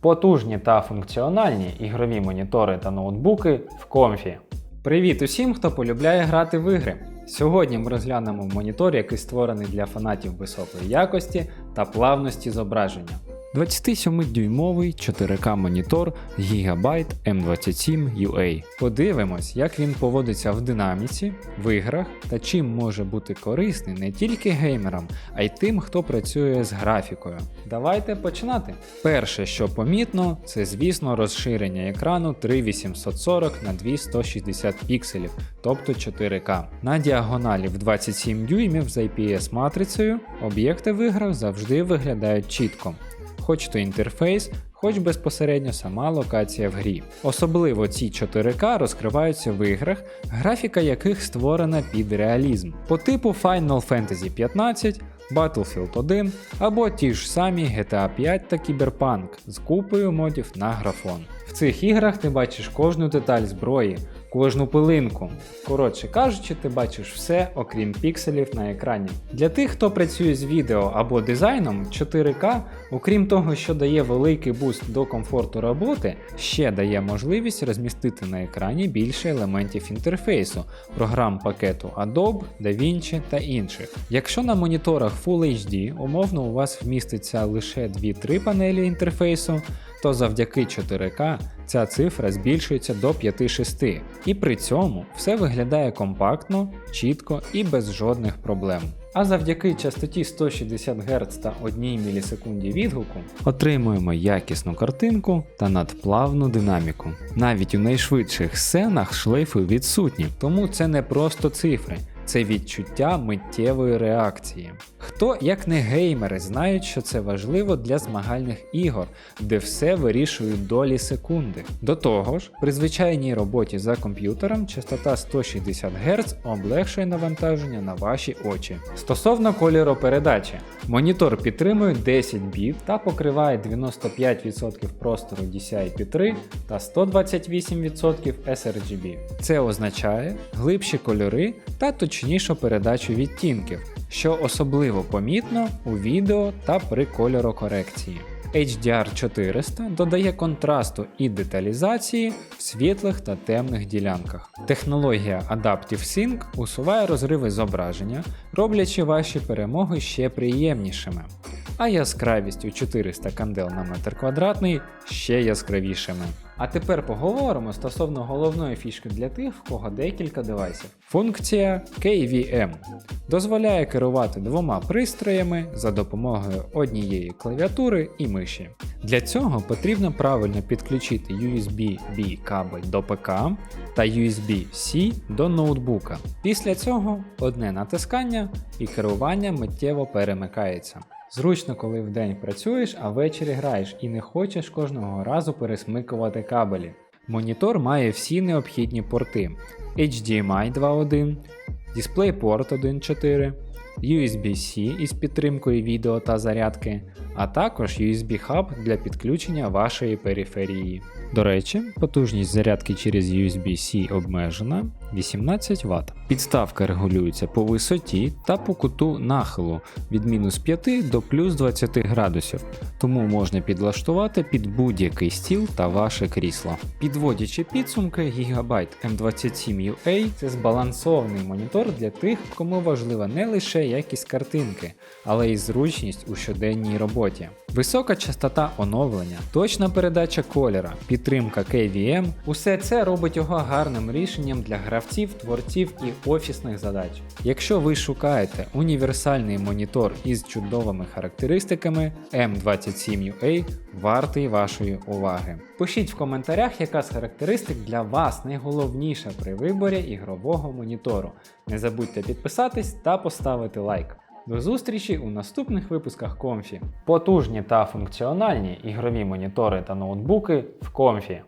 Потужні та функціональні ігрові монітори та ноутбуки в комфі. Привіт усім, хто полюбляє грати в ігри. Сьогодні ми розглянемо монітор, який створений для фанатів високої якості та плавності зображення. 27-дюймовий 4К монітор Gigabyte M27 UA. Подивимось, як він поводиться в динаміці, в іграх та чим може бути корисний не тільки геймерам, а й тим, хто працює з графікою. Давайте починати. Перше, що помітно, це звісно розширення екрану 3840 на 2160 пікселів, тобто 4К. На діагоналі в 27 дюймів з IPS матрицею об'єкти в іграх завжди виглядають чітко хоч то інтерфейс, хоч безпосередньо сама локація в грі. Особливо ці 4К розкриваються в іграх, графіка яких створена під реалізм, по типу Final Fantasy 15. Battlefield 1 або ті ж самі GTA 5 та Cyberpunk з купою модів на графон. В цих іграх ти бачиш кожну деталь зброї, кожну пилинку. Коротше кажучи, ти бачиш все, окрім пікселів на екрані. Для тих, хто працює з відео або дизайном, 4К, окрім того, що дає великий буст до комфорту роботи, ще дає можливість розмістити на екрані більше елементів інтерфейсу, програм пакету Adobe, DaVinci та інших. Якщо на моніторах Full HD умовно у вас вміститься лише 2-3 панелі інтерфейсу, то завдяки 4К ця цифра збільшується до 5-6, і при цьому все виглядає компактно, чітко і без жодних проблем. А завдяки частоті 160 Гц та 1 мілісекунді відгуку отримуємо якісну картинку та надплавну динаміку. Навіть у найшвидших сценах шлейфи відсутні, тому це не просто цифри. Це відчуття миттєвої реакції. Хто, як не геймери, знають, що це важливо для змагальних ігор, де все вирішують долі секунди. До того ж, при звичайній роботі за комп'ютером частота 160 Гц облегшує навантаження на ваші очі. Стосовно кольоропередачі, монітор підтримує 10 біт та покриває 95% простору DCI-P3 та 128% sRGB. Це означає глибші кольори та точнішу передачу відтінків, що особливо помітно у відео та при кольорокорекції. HDR 400 додає контрасту і деталізації в світлих та темних ділянках. Технологія Adaptive Sync усуває розриви зображення, роблячи ваші перемоги ще приємнішими. А яскравість у 400 кандел на метр квадратний ще яскравішими. А тепер поговоримо стосовно головної фішки для тих, в кого декілька девайсів. Функція KVM дозволяє керувати двома пристроями за допомогою однієї клавіатури і миші. Для цього потрібно правильно підключити USB-B кабель до ПК та USB-C до ноутбука. Після цього одне натискання і керування миттєво перемикається. Зручно, коли вдень працюєш, а ввечері граєш і не хочеш кожного разу пересмикувати кабелі. Монітор має всі необхідні порти: HDMI 2.1, DisplayPort 1.4, USB-C із підтримкою відео та зарядки, а також USB-хаб для підключення вашої периферії. До речі, потужність зарядки через USB-C обмежена 18 Вт. Підставка регулюється по висоті та по куту нахилу від мінус 5 до плюс 20 градусів, тому можна підлаштувати під будь-який стіл та ваше крісло. Підводячи підсумки, Gigabyte M27 UA це збалансований монітор для тих, кому важлива не лише якість картинки, але й зручність у щоденній роботі. Висока частота оновлення, точна передача кольора, підтримка KVM – усе це робить його гарним рішенням для гравців, творців і офісних задач. Якщо ви шукаєте універсальний монітор із чудовими характеристиками, M27UA вартий вашої уваги. Пишіть в коментарях, яка з характеристик для вас найголовніша при виборі ігрового монітору. Не забудьте підписатись та поставити лайк. До зустрічі у наступних випусках Комфі. Потужні та функціональні ігрові монітори та ноутбуки в Комфі.